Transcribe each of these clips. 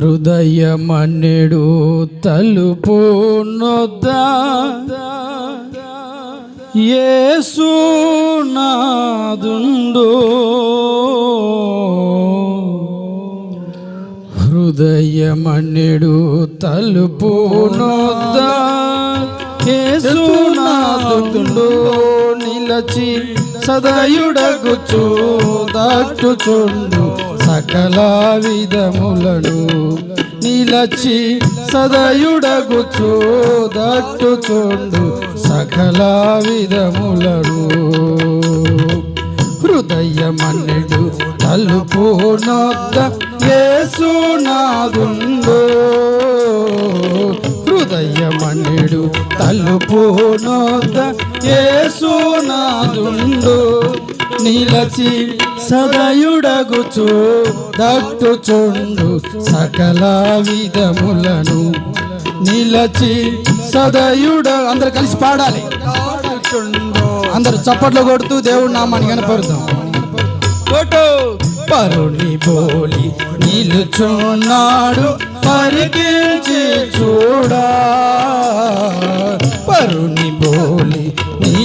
హృదయమన్నెడు తలుపు నొద్దా. యేసు నాదుండు. హృదయమన్నెడు తలుపు నొద్దా. యేసు నాదుండు. నిలచి సదయుడగుచు దాటుచుండు. సకల విధములను నిలచి సదయుడగుచు దట్టుచుండు సకల విధములను హృదయమన్నెడు తలుపు నొద్ద యేసునాదుండు హృదయమన్నెడు తలుపు నొద్ద యేసునాదుండు నిలచి సదయుడగుచు దట్టుచుండు సకల విధములను. నిలచి సదయుడ అందరు కలిసి పాడాలి. అందరు చప్పట్లు కొడుతూ దేవుడు నామాన్ని కనపరుద్దాం కొట్టు. పరుని బోలి నిలుచున్నాడు పరికించి చూడా. పరుని బోలి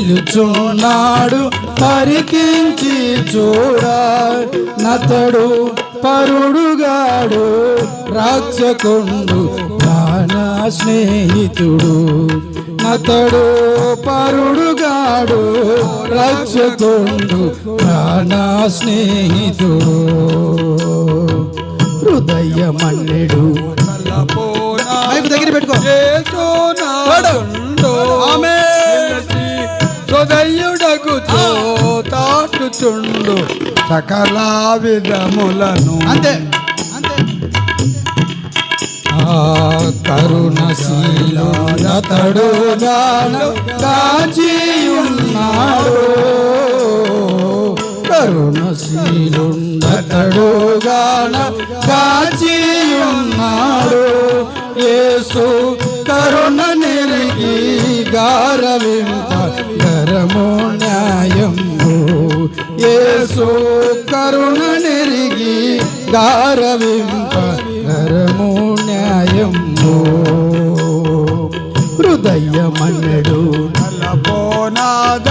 నిలుచున్నాడు పరికించి చూడా నతడు పరుడుగాడు రాక్షకుండు ప్రాణ స్నేహితుడు. నతడు పరుడుగాడు రక్షకుండు ప్రాణ స్నేహితుడు. హృదయమన్నెడు. మైకు దగ్గర పెట్టుకో. తాటుచుండు సకల విధములను. అంతే. కరుణశీలతడు గాను కాచి ఉన్నాడు కరుణశీలుండతడు గాన కాచి ఉన్నాడు యేసు కరుణ నెరిగి గారవింప గరము న్యాయము యేసు కరుణ నెరిగి గారవింప గరము న్యాయము. హృదయమన్నడు పోనాద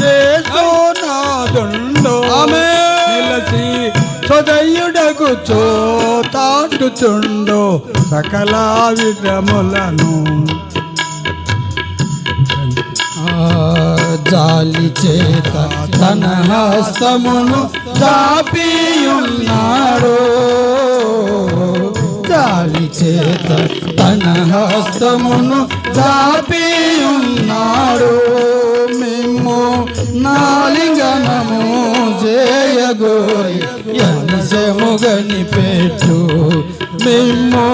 చేసోనాదుండు ఆమె నిలచి సొదయుడకు తాటుచుండు సకల విధములను ఆ జాలి చేత తన హస్తమును చాపియున్నాడు జాలి చేత తన హస్తమును చాపియున్నాడు మేము నాలింగనము చేయగోరి ఎంసముగని పెట్టు. మేము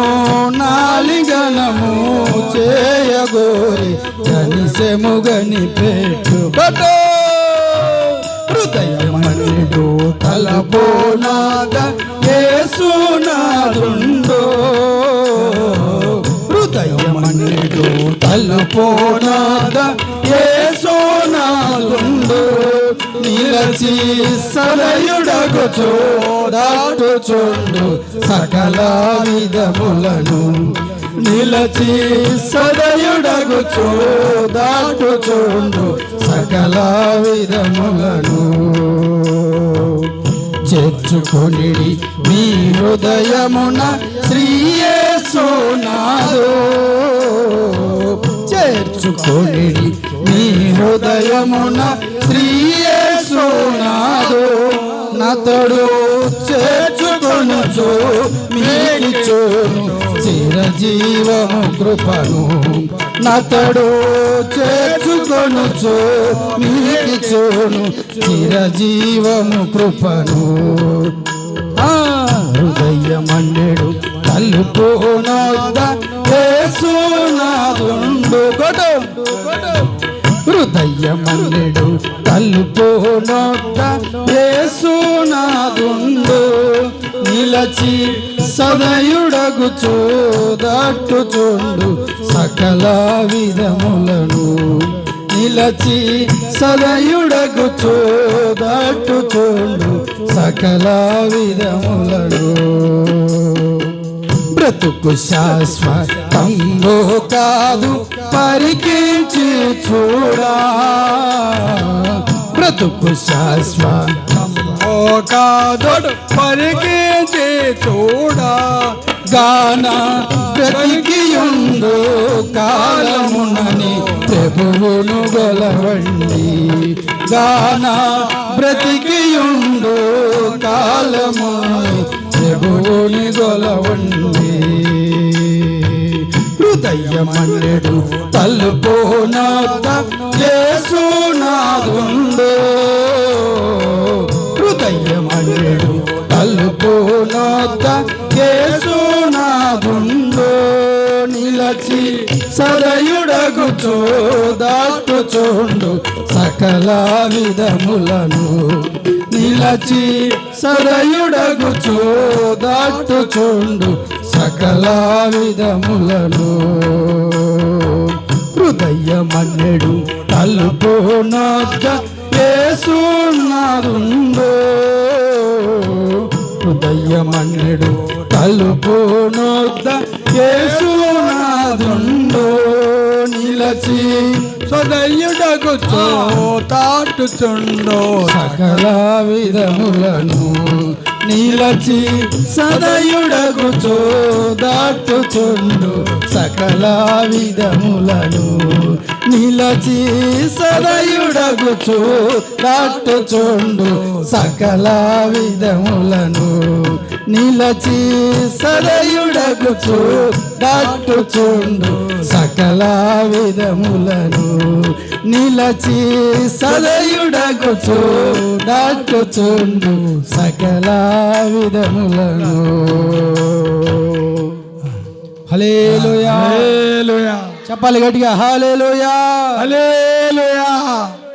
నాలింగనము చేయగోరి జనిసెముగని పెట్టు. బటో! హృదయమనుడు తలపోనాద యేసునాదుండు హృదయమనుడు తలపోనాద యేసునాదుండు నిలచి సరయుడగుచు దాటుచుండు సకల విధములను. నిలచి సదయుడగుచు దాటుచుండు సకల విధములను. చేర్చుకొనిడి మీ హృదయమున శ్రీయేసునాదు చేర్చుకొని మీ హృదయమున శ్రీయే శ్రీయేసునాదు నతడు చేర్చుకొనుచు మీకిచ్చును చిరజీవము కృపను. నతడు చేర్చుకొనుచు మీకిచ్చును చిరజీవము కృపను. హృదయమన్నెడు తలుపు నొద్ద యేసునాదుండు నిలచి సదయుడగుచు దాటుచుండు సకల విధములను నిలచి సదయుడగుచు దాటుచుండు సకల విధములను బ్రతుకు శాశ్వతంలో కాదు పరికించి చూడా. బ్రతుకు శాశ్వతం. కాదోడు పరికించి చూడా. గాన బ్రతికియుండు కాలమునని ప్రభువును గొలవండి గాన బ్రతికియుండు కాలమునని ప్రభువుని గొలవండి హృదయమన్నెడు తలుపోనాత యేసునాదుండు హృదయమన్నెడు తలుపోనాత యేసునాదుండు నిలచి సదయుడగుచో దాటుచుండు సకల విధములను నిలచి సదయుడగుచో దాటుచుండు సకల విధములను హృదయమన్నెడు తలుపునొద్ద యేసున్నాదుందో హృదయమన్నెడు తలుపునొద్ద యేసునాదుందో నిలచి సదయుడకు తాటుచుండో సకల విధములను నిలచి సదయుడగుచో దాటుచుండు సకల విధములను. నిలచి సదయుడగుచో దాటుచుండు సకల విధములను. నిలచి సదయుడగుచో దాటుచుండు సకల విధములను. నిలచి సదయుడగుచు దాటుచుండు సకల విధములను. హలేలుయా చెప్పాలి గట్టిగా హలేలుయా హల్లెలూయా.